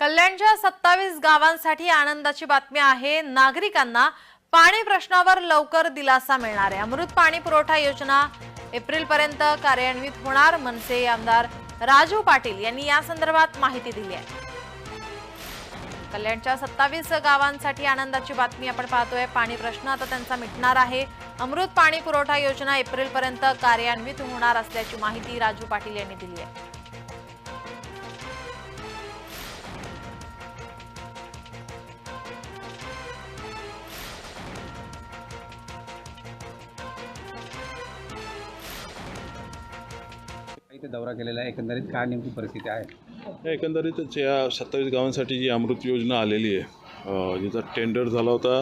कल्याणच्या सत्तावीस गावांसाठी आनंदाची बातमी आहे. नागरिकांना पाणी प्रश्नावर लवकर दिलासा मिळणार आहे. अमृत पाणी पुरवठा योजना एप्रिल पर्यंत कार्यान्वित होणार. मनसे आमदार राजू पाटील यांनी या संदर्भात माहिती दिली आहे. कल्याणच्या सत्तावीस गावांसाठी आनंदाची बातमी आपण पाहतोय. पाणी प्रश्न आता त्यांचा मिटणार आहे. अमृत पाणी पुरवठा योजना एप्रिल पर्यंत कार्यान्वित होणार असल्याची माहिती राजू पाटील यांनी दिली आहे. इथे दौरा केलेला आहे. एकंदरीत काय नेमकी परिस्थिती आहे? एकंदरीतच या सत्तावीस गावांसाठी जी अमृत योजना आलेली आहे जिचा टेंडर झाला होता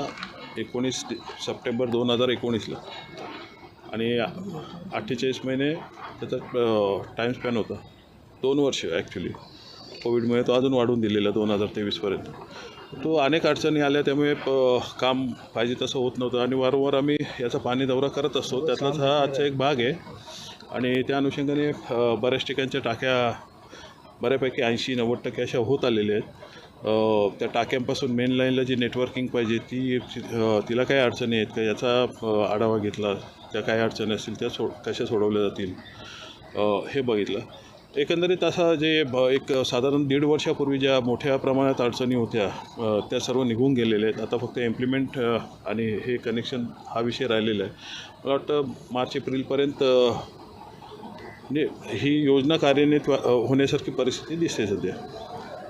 एकोणीस सप्टेंबर दोन हजार एकोणीसला. आणि अठ्ठेचाळीस महिने त्याचा टाईम स्पॅन होता. दोन वर्ष ॲक्च्युली कोविडमुळे तो अजून वाढून दिलेला दोन हजार तेवीसपर्यंत तो अनेक अडचणी आल्या त्यामुळे प काम पाहिजे तसं होत नव्हतं. आणि वारंवार आम्ही याचा पाणी दौरा करत असतो. त्यातलाच हा आजचा एक भाग आहे. आणि त्या अनुषंगाने बऱ्याच ठिकाणच्या टाक्या बऱ्यापैकी ऐंशी नव्वद टक्के अशा होत आलेल्या आहेत. त्या टाक्यांपासून मेन लाईनला जी नेटवर्किंग पाहिजे ती तिला काय अडचणी आहेत का? याचा आढावा घेतला. त्या काय अडचणी असतील त्या सो कशा सोडवल्या जातील? हे बघितलं. एकंदरीत असा जे ब एक साधारण दीड वर्षापूर्वी ज्या मोठ्या प्रमाणात अडचणी होत्या त्या सर्व निघून गेलेल्या आहेत. आता फक्त इम्प्लिमेंट आणि हे कनेक्शन हा विषय राहिलेला आहे. मला वाटतं मार्च एप्रिलपर्यंत म्हणजे ही योजना कार्यान्वित होण्यासारखी परिस्थिती दिसते सध्या.